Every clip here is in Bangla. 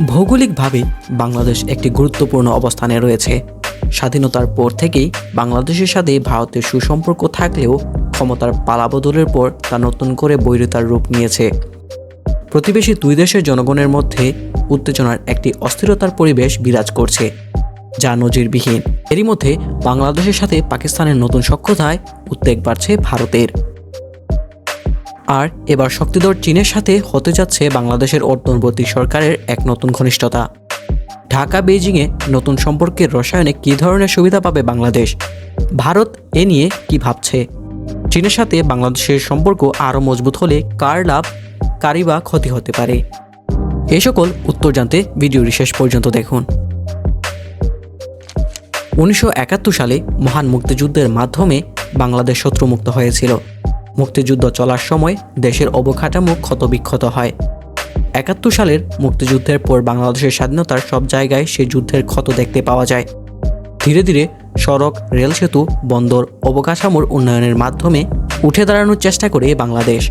ভৌগোলিকভাবে বাংলাদেশ একটি গুরুত্বপূর্ণ অবস্থানে রয়েছে। স্বাধীনতার পর থেকেই বাংলাদেশের সাথে ভারতের সুসম্পর্ক থাকলেও ক্ষমতার পালাবদলের পর তা নতুন করে বৈরিতার রূপ নিয়েছে। প্রতিবেশী দুই দেশের জনগণের মধ্যে উত্তেজনার একটি অস্থিরতার পরিবেশ বিরাজ করছে, যা নজিরবিহীন। এরই মধ্যে বাংলাদেশের সাথে পাকিস্তানের নতুন সক্ষতায় উদ্বেগ বাড়ছে ভারতের। আর এবার শক্তিধর চীনের সাথে হতে যাচ্ছে বাংলাদেশের অন্তর্বর্তী সরকারের এক নতুন ঘনিষ্ঠতা। ঢাকা, বেইজিংয়ে নতুন সম্পর্কের রসায়নে কী ধরনের সুবিধা পাবে বাংলাদেশ? ভারত এ নিয়ে কি ভাবছে? চীনের সাথে বাংলাদেশের সম্পর্ক আরও মজবুত হলে কার লাভ? কারই বা ক্ষতি হতে পারে? এ সকল উত্তর জানতে ভিডিওটি শেষ পর্যন্ত দেখুন। উনিশশো একাত্তর সালে মহান মুক্তিযুদ্ধের মাধ্যমে বাংলাদেশ শত্রুমুক্ত হয়েছিল। মুক্তিযুদ্ধ চলার সময় দেশের অবকাঠামো ক্ষতবিক্ষত হয়। একাত্তর সালের মুক্তিযুদ্ধের পর বাংলাদেশের স্বাধীনতার সব জায়গায় সে যুদ্ধের ক্ষত দেখতে পাওয়া যায়। ধীরে ধীরে সড়ক, রেল সেতু, বন্দর, অবকাঠামোর উন্নয়নের মাধ্যমে উঠে দাঁড়ানোর চেষ্টা করে বাংলাদেশ।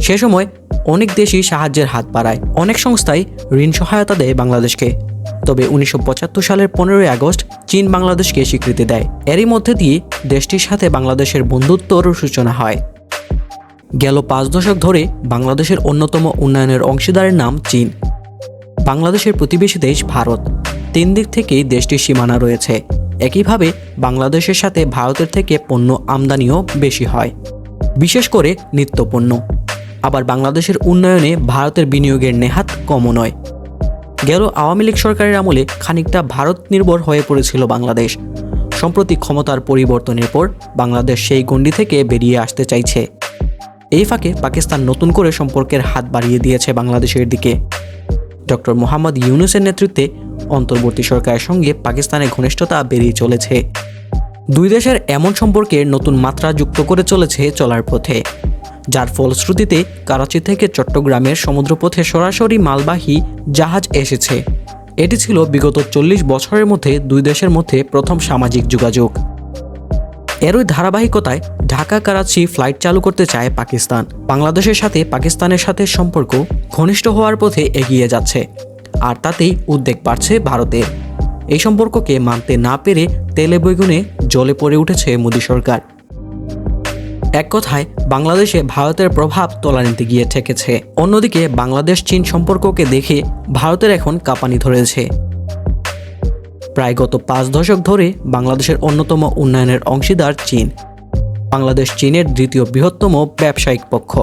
সে সময় অনেক দেশই সাহায্যের হাত বাড়ায়। অনেক সংস্থাই ঋণ সহায়তা দেয় বাংলাদেশকে। তবে উনিশশো পঁচাত্তর সালের পনেরোই আগস্ট চীন বাংলাদেশকে স্বীকৃতি দেয়। এরই মধ্যে দিয়ে দেশটির সাথে বাংলাদেশের বন্ধুত্বর সূচনা হয়। গেল পাঁচ দশক ধরে বাংলাদেশের অন্যতম উন্নয়নের অংশীদারের নাম চীন। বাংলাদেশের প্রতিবেশী দেশ ভারত। তিন দিক থেকেই দেশটির সীমানা রয়েছে। একইভাবে বাংলাদেশের সাথে ভারতের থেকে পণ্য আমদানিও বেশি হয়। বিশেষ করে নিত্যপণ্য। আবার বাংলাদেশের উন্নয়নে ভারতের বিনিয়োগের নেহাত কমও নয়। গেল আওয়ামী লীগ সরকারের আমলে খানিকটা ভারত নির্ভর হয়ে পড়েছিল বাংলাদেশ। সম্প্রতি ক্ষমতার পরিবর্তনের পর বাংলাদেশ সেই গণ্ডি থেকে বেরিয়ে আসতে চাইছে। এই ফাঁকে পাকিস্তান নতুন করে সম্পর্কের হাত বাড়িয়ে দিয়েছে বাংলাদেশের দিকে। ডক্টর মোহাম্মদ ইউনুসের নেতৃত্বে অন্তর্বর্তী সরকারের সঙ্গে পাকিস্তানের ঘনিষ্ঠতা বেরিয়ে চলেছে। দুই দেশের এমন সম্পর্কের নতুন মাত্রা যুক্ত করে চলেছে চলার পথে। যার ফলশ্রুতিতে করাচি থেকে চট্টগ্রামের সমুদ্রপথে সরাসরি মালবাহী জাহাজ এসেছে। এটি ছিল বিগত চল্লিশ বছরের মধ্যে দুই দেশের মধ্যে প্রথম সামাজিক যোগাযোগ। এরই ধারাবাহিকতায় ঢাকা করাচি ফ্লাইট চালু করতে চায় পাকিস্তান। বাংলাদেশের সাথে পাকিস্তানের সাথে সম্পর্ক ঘনিষ্ঠ হওয়ার পথে এগিয়ে যাচ্ছে, আর তাতেই উদ্বেগ বাড়ছে ভারতের। এই সম্পর্ককে মানতে না পেরে তেলে বেগুনে জলে পড়ে উঠেছে মোদী সরকার। এক কথায়, বাংলাদেশে ভারতের প্রভাব তলানিতে গিয়ে ঠেকেছে। অন্যদিকে বাংলাদেশ চীন সম্পর্ককে দেখে ভারতের এখন কাঁপানি ধরেছে। প্রায় গত পাঁচ দশক ধরে বাংলাদেশের অন্যতম উন্নয়নের অংশীদার চীন। বাংলাদেশ চীনের দ্বিতীয় বৃহত্তম ব্যবসায়িক পক্ষ।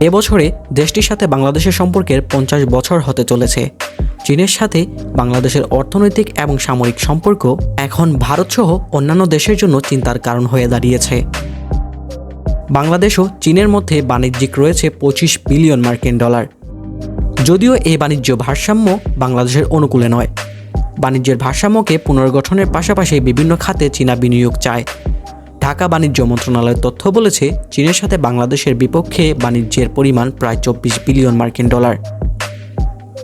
এবছরে দেশটির সাথে বাংলাদেশের সম্পর্কের পঞ্চাশ বছর হতে চলেছে। চীনের সাথে বাংলাদেশের অর্থনৈতিক এবং সামরিক সম্পর্ক এখন ভারতসহ অন্যান্য দেশের জন্য চিন্তার কারণ হয়ে দাঁড়িয়েছে। বাংলাদেশও চীনের মধ্যে বাণিজ্যিক রয়েছে পঁচিশ বিলিয়ন মার্কিন ডলার। যদিও এই বাণিজ্য ভারসাম্য বাংলাদেশের অনুকূলে নয়। বাণিজ্যের ভারসাম্যকে পুনর্গঠনের পাশাপাশি বিভিন্ন খাতে চীনা বিনিয়োগ চায়। ঢাকা বাণিজ্য মন্ত্রণালয়ের তথ্য বলেছে, চীনের সাথে বাংলাদেশের বিপক্ষে বাণিজ্যের পরিমাণ প্রায় চব্বিশ বিলিয়ন মার্কিন ডলার।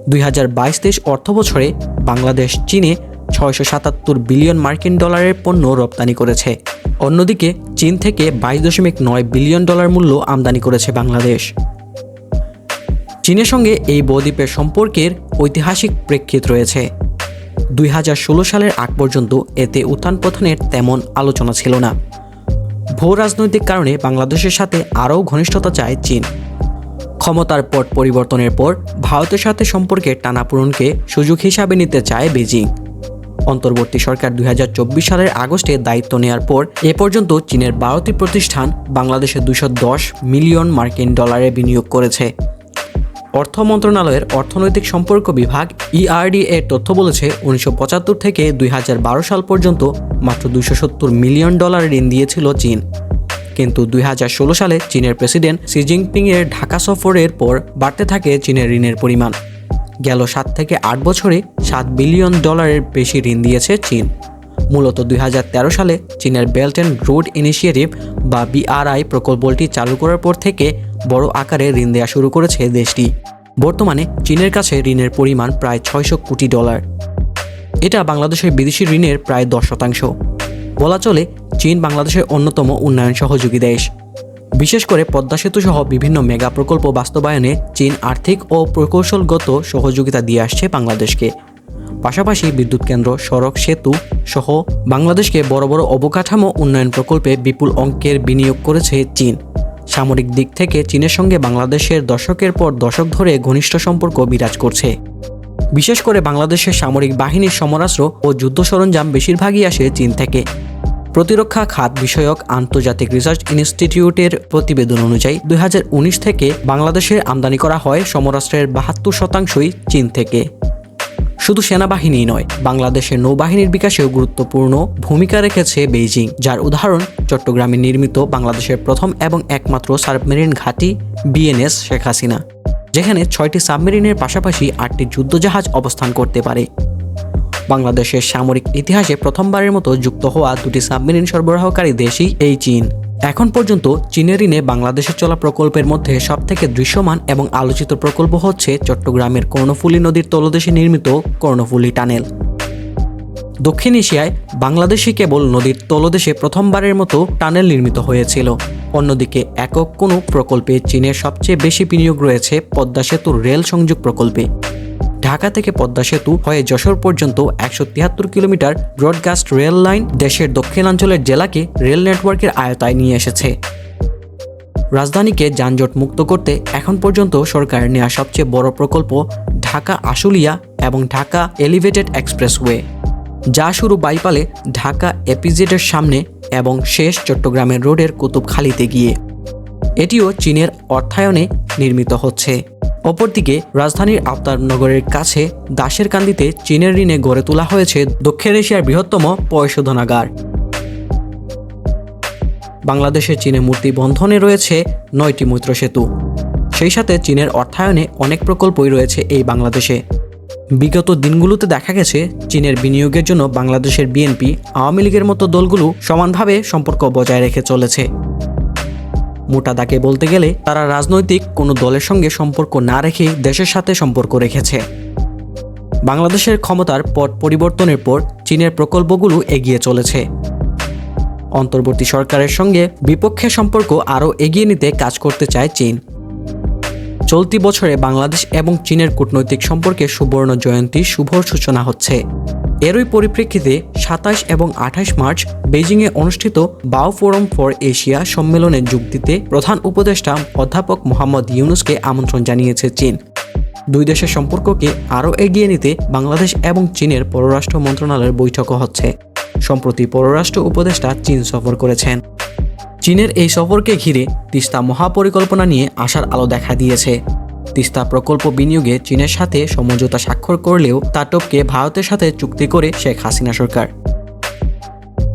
দুই হাজার বাইশ তেইশ অর্থ বছরে বাংলাদেশ চীনে ছয়শো সাতাত্তর বিলিয়ন মার্কিন ডলারের পণ্য রপ্তানি করেছে। অন্যদিকে, চীন থেকে বাইশ দশমিক নয় বিলিয়ন ডলার মূল্য আমদানি করেছে বাংলাদেশ। চীনের সঙ্গে এই বদ্বীপের সম্পর্কের ঐতিহাসিক প্রেক্ষিত রয়েছে। দুই হাজার ষোলো সালের আগ পর্যন্ত এতে উত্থান পতনের তেমন আলোচনা ছিল না। ভূ রাজনৈতিক কারণে বাংলাদেশের সাথে আরও ঘনিষ্ঠতা চায় চীন। ক্ষমতার পট পরিবর্তনের পর ভারতের সাথে সম্পর্কের টানাপূরণকে সুযোগ হিসাবে নিতে চায় বেজিং। অন্তর্বর্তী সরকার দুই হাজার চব্বিশ সালের আগস্টে দায়িত্ব নেওয়ার পর এ পর্যন্ত চীনের বারোটি প্রতিষ্ঠান বাংলাদেশে দুশো মিলিয়ন মার্কিন ডলারে বিনিয়োগ করেছে। অর্থ মন্ত্রণালয়ের অর্থনৈতিক সম্পর্ক বিভাগ ইআরডি এর তথ্য বলেছে, উনিশশো পঁচাত্তর থেকে দুই হাজার বারো সাল পর্যন্ত মাত্র দুশো মিলিয়ন ডলার ঋণ দিয়েছিল চীন। কিন্তু দুই হাজার ষোলো সালে চীনের প্রেসিডেন্ট সি জিনপিং এর ঢাকা সফরের পর বাড়তে থাকে চীনের ঋণের পরিমাণ। গেল সাত থেকে আট বছরে সাত বিলিয়ন ডলারের বেশি ঋণ দিয়েছে চীন। মূলত দুই হাজার তেরো সালে চীনের বেল্ট অ্যান্ড রোড ইনিশিয়েটিভ বা বিআরআই প্রকল্পটি চালু করার পর থেকে বড় আকারে ঋণ দেওয়া শুরু করেছে দেশটি। বর্তমানে চীনের কাছে ঋণের পরিমাণ প্রায় ছয়শো কোটি ডলার। এটা বাংলাদেশের বিদেশি ঋণের প্রায় দশ শতাংশ। বলা চলে, চীন বাংলাদেশের অন্যতম উন্নয়ন সহযোগী দেশ। বিশেষ করে পদ্মা সেতু সহ বিভিন্ন মেগা প্রকল্প বাস্তবায়নে চীন আর্থিক ও প্রকৌশলগত সহযোগিতা দিয়ে আসছে বাংলাদেশকে। পাশাপাশি বিদ্যুৎ কেন্দ্র, সড়ক সেতু সহ বাংলাদেশকে বড় বড় অবকাঠামো উন্নয়ন প্রকল্পে বিপুল অঙ্কের বিনিয়োগ করেছে চীন। সামরিক দিক থেকে চীনের সঙ্গে বাংলাদেশের দশকের পর দশক ধরে ঘনিষ্ঠ সম্পর্ক বিরাজ করছে। বিশেষ করে বাংলাদেশের সামরিক বাহিনীর সমরাস্ত্র ও যুদ্ধ সরঞ্জাম বেশিরভাগই আসে চীন থেকে। প্রতিরক্ষা খাত বিষয়ক আন্তর্জাতিক রিসার্চ ইনস্টিটিউটের প্রতিবেদন অনুযায়ী দুই হাজার উনিশ থেকে বাংলাদেশের আমদানি করা হয় সমরাষ্ট্রের বাহাত্তর শতাংশই চীন থেকে। শুধু সেনাবাহিনী নয়, বাংলাদেশের নৌবাহিনীর বিকাশেও গুরুত্বপূর্ণ ভূমিকা রেখেছে বেইজিং, যার উদাহরণ চট্টগ্রামে নির্মিত বাংলাদেশের প্রথম এবং একমাত্র সাবমেরিন ঘাঁটি বিএনএস শেখ হাসিনা, যেখানে ছয়টি সাবমেরিনের পাশাপাশি আটটি যুদ্ধজাহাজ অবস্থান করতে পারে। বাংলাদেশের সামরিক ইতিহাসে প্রথমবারের মতো যুক্ত হওয়া দুটি সাবমেরিন সরবরাহকারী দেশই এই চীন। এখন পর্যন্ত চীনের ঋণে বাংলাদেশে চলা প্রকল্পের মধ্যে সবথেকে দৃশ্যমান এবং আলোচিত প্রকল্প হচ্ছে চট্টগ্রামের কর্ণফুলী নদীর তলদেশে নির্মিত কর্ণফুলী টানেল। দক্ষিণ এশিয়ায় বাংলাদেশে কেবল নদীর তলদেশে প্রথমবারের মতো টানেল নির্মিত হয়েছিল। অন্যদিকে একক কোনো প্রকল্পে চীনের সবচেয়ে বেশি বিনিয়োগ রয়েছে পদ্মা সেতুর রেল সংযোগ প্রকল্পে। ঢাকা থেকে পদ্মা সেতু হয়ে যশোর পর্যন্ত একশো তিয়াত্তর কিলোমিটার ব্রডকাস্ট রেল লাইন দেশের দক্ষিণাঞ্চলের জেলাকে রেল নেটওয়ার্কের আয়তায় নিয়ে এসেছে। রাজধানীকে যানজট মুক্ত করতে এখন পর্যন্ত সরকার নেওয়া সবচেয়ে বড় প্রকল্প ঢাকা আশুলিয়া এবং ঢাকা এলিভেটেড এক্সপ্রেসওয়ে, যা শুরু বাইপালে ঢাকা এপিজেডের সামনে এবং শেষ চট্টগ্রামের রোডের কুতুবখালিতে গিয়ে। এটিও চীনের অর্থায়নে নির্মিত হচ্ছে। অপরদিকে, রাজধানীর আফতারনগরের কাছে দাসের কান্দিতে চীনের ঋণে গড়ে তোলা হয়েছে দক্ষিণ এশিয়ার বৃহত্তম পরিশোধনাগার বাংলাদেশের চীনে মূর্তি বন্ধনে রয়েছে নয়টি মৈত্র সেতু। সেই সাথে চীনের অর্থায়নে অনেক প্রকল্পই রয়েছে এই বাংলাদেশে। বিগত দিনগুলোতে দেখা গেছে, চীনের বিনিয়োগের জন্য বাংলাদেশের বিএনপি, আওয়ামী লীগের মতো দলগুলো সমানভাবে সম্পর্ক বজায় রেখে চলেছে। মোটা দাগে বলতে গেলে তারা রাজনৈতিক কোনো দলের সঙ্গে সম্পর্ক না রেখে দেশের সাথে সম্পর্ক রেখেছে। বাংলাদেশের ক্ষমতার পট পরিবর্তনের পর চীনের প্রকল্পগুলো এগিয়ে চলেছে। অন্তর্বর্তী সরকারের সঙ্গে বিপক্ষে সম্পর্ক আরও এগিয়ে নিতে কাজ করতে চায় চীন। চলতি বছরে বাংলাদেশ এবং চীনের কূটনৈতিক সম্পর্কে সুবর্ণ জয়ন্তী শুভ সূচনা হচ্ছে। এরই পরিপ্রেক্ষিতে সাতাশ এবং আঠাশ মার্চ বেজিংয়ে অনুষ্ঠিত বাও ফোরাম ফর এশিয়া সম্মেলনে যোগ দিতে প্রধান উপদেষ্টা অধ্যাপক মোহাম্মদ ইউনুসকে আমন্ত্রণ জানিয়েছে চীন। দুই দেশের সম্পর্ককে আরও এগিয়ে নিতে বাংলাদেশ এবং চীনের পররাষ্ট্র মন্ত্রণালয়ের বৈঠকও হচ্ছে। সম্প্রতি পররাষ্ট্র উপদেষ্টা চীন সফর করেছেন। চীনের এই সফরকে ঘিরে তিস্তা মহাপরিকল্পনা নিয়ে আশার আলো দেখা দিয়েছে। তিস্তা প্রকল্প বিনিয়োগে চীনের সাথে সমঝোতা স্বাক্ষর করলেও তা টপকে ভারতের সাথে চুক্তি করে শেখ হাসিনা সরকার।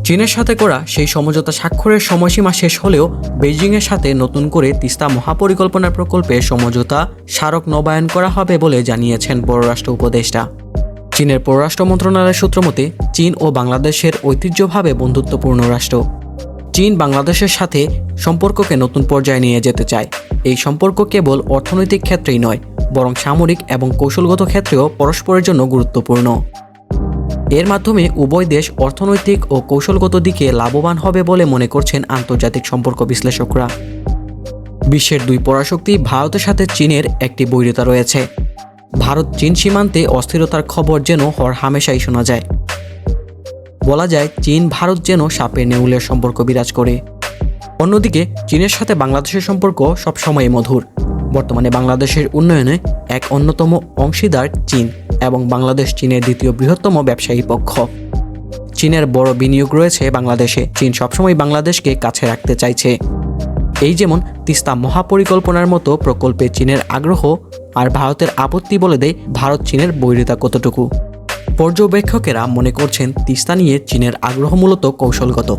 চীনের সাথে করা সেই সমঝোতা স্বাক্ষরের সময়সীমা শেষ হলেও বেইজিংয়ের সাথে নতুন করে তিস্তা মহাপরিকল্পনা প্রকল্পে সমঝোতা স্মারক নবায়ন করা হবে বলে জানিয়েছেন পররাষ্ট্র উপদেষ্টা। চীনের পররাষ্ট্র মন্ত্রণালয়ের সূত্র মতে, চীন ও বাংলাদেশের ঐতিহ্যভাবে বন্ধুত্বপূর্ণ রাষ্ট্র। চীন বাংলাদেশের সাথে সম্পর্ককে নতুন পর্যায়ে নিয়ে যেতে চায়। এই সম্পর্ক কেবল অর্থনৈতিক ক্ষেত্রেই নয়, বরং সামরিক এবং কৌশলগত ক্ষেত্রেও পরস্পরের জন্য গুরুত্বপূর্ণ। এর মাধ্যমে উভয় দেশ অর্থনৈতিক ও কৌশলগত দিকে লাভবান হবে বলে মনে করছেন আন্তর্জাতিক সম্পর্ক বিশ্লেষকরা। বিশ্বের দুই পরাশক্তি ভারতের সাথে চীনের একটি বৈরিতা রয়েছে। ভারত চীন সীমান্তে অস্থিরতার খবর যেন হর হামেশাই শোনা যায়। বলা যায় চীন, ভারত যেন সাপের নেউলের সম্পর্ক বিরাজ করে। অন্যদিকে, চীনের সাথে বাংলাদেশের সম্পর্ক সবসময় মধুর। বর্তমানে বাংলাদেশের উন্নয়নে এক অন্যতম অংশীদার চীন এবং বাংলাদেশ চীনের দ্বিতীয় বৃহত্তম ব্যবসায়ী পক্ষ। চীনের বড় বিনিয়োগ রয়েছে বাংলাদেশে। চীন সবসময় বাংলাদেশকে কাছে রাখতে চাইছে। এই যেমন তিস্তা মহাপরিকল্পনার মতো প্রকল্পে চীনের আগ্রহ আর ভারতের আপত্তি বলে দেয় ভারত চীনের বৈরিতা কতটুকু। পর্যবেক্ষকেরা মনে করছেন তিস্তা নিয়ে চীনের আগ্রহ মূলত কৌশলগত।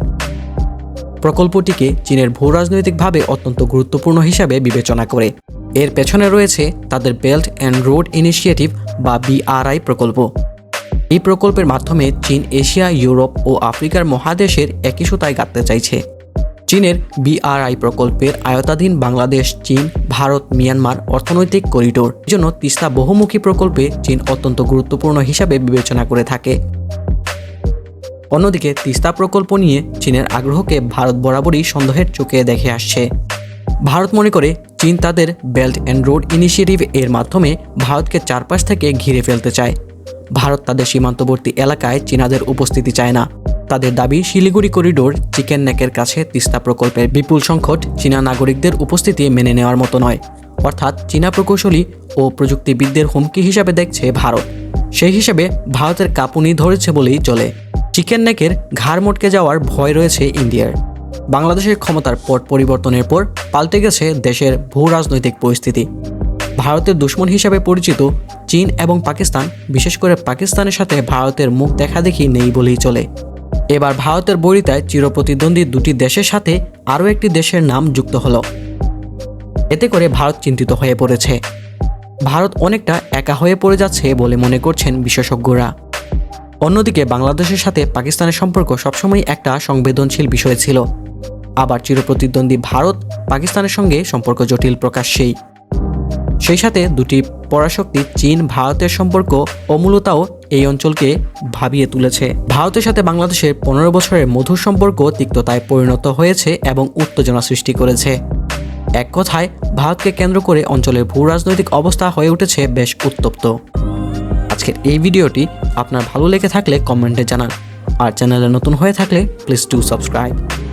প্রকল্পটিকে চীনের ভূ রাজনৈতিকভাবে অত্যন্ত গুরুত্বপূর্ণ হিসাবে বিবেচনা করে। এর পেছনে রয়েছে তাদের বেল্ট অ্যান্ড রোড ইনিশিয়েটিভ বা বিআরআই প্রকল্প। এই প্রকল্পের মাধ্যমে চীন, এশিয়া, ইউরোপ ও আফ্রিকার মহাদেশের একই সুতায় গাঁথতে চাইছে। চীনের বিআরআই প্রকল্পের আয়তাধীন বাংলাদেশ, চীন, ভারত, মিয়ানমার অর্থনৈতিক করিডোর। জন্য তিস্তা বহুমুখী প্রকল্পে চীন অত্যন্ত গুরুত্বপূর্ণ হিসাবে বিবেচনা করে থাকে। অন্যদিকে, তিস্তা প্রকল্প নিয়ে চীনের আগ্রহকে ভারত বরাবরই সন্দেহের চোখে দেখে আসছে। ভারত মনে করে, চীন তাদের বেল্ট অ্যান্ড রোড ইনিশিয়েটিভ এর মাধ্যমে ভারতকে চারপাশ থেকে ঘিরে ফেলতে চায়। ভারত তাদের সীমান্তবর্তী এলাকায় চীনাদের উপস্থিতি চায় না। তাদের দাবি, শিলিগুড়ি করিডোর চিকেন নেকের কাছে তিস্তা প্রকল্পের বিপুল সংকট চীনা নাগরিকদের উপস্থিতি মেনে নেওয়ার মতো নয়। অর্থাৎ চীনা প্রকৌশলী ও প্রযুক্তিবিদদের হুমকি হিসাবে দেখছে ভারত। সেই হিসেবে ভারতের কাঁপুনি ধরেছে বলেই চলে। চিকেন নেকের ঘাড় মটকে যাওয়ার ভয় রয়েছে ইন্ডিয়ার। বাংলাদেশের ক্ষমতার পট পরিবর্তনের পর পাল্টে গেছে দেশের ভূ রাজনৈতিক পরিস্থিতি। ভারতের দুশ্মন হিসাবে পরিচিত চীন এবং পাকিস্তান, বিশেষ করে পাকিস্তানের সাথে ভারতের মুখ দেখাদেখি নেই বলেই চলে। এবার ভারতের বরিতায় চিরপ্রতিদ্বন্দ্বী দুটি দেশের সাথে আরও একটি দেশের নাম যুক্ত হলো। এতে করে ভারত চিন্তিত হয়ে পড়েছে। ভারত অনেকটা একা হয়ে পড়ে যাচ্ছে বলে মনে করছেন বিশেষজ্ঞরা। অন্যদিকে বাংলাদেশের সাথে পাকিস্তানের সম্পর্ক সবসময় একটা সংবেদনশীল বিষয় ছিল। আবার চিরপ্রতিদ্বন্দ্বী ভারত পাকিস্তানের সঙ্গে সম্পর্ক জটিল প্রকাশ্যেই। সেই সাথে দুটি পরাশক্তি চীন ভারতের সম্পর্ক অমূলতাও এই অঞ্চলকে ভাবিয়ে তুলেছে। ভারতের সাথে বাংলাদেশের পনেরো বছরের মধুর সম্পর্ক তিক্ততায় পরিণত হয়েছে এবং উত্তেজনা সৃষ্টি করেছে। এক কথায়, ভারতকে কেন্দ্র করে অঞ্চলের ভূ রাজনৈতিক অবস্থা হয়ে উঠেছে বেশ উত্তপ্ত। আজকের এই ভিডিওটি আপনার ভালো লেগে থাকলে কমেন্টে জানান। আর চ্যানেলে নতুন হয়ে থাকলে প্লিজ টু সাবস্ক্রাইব।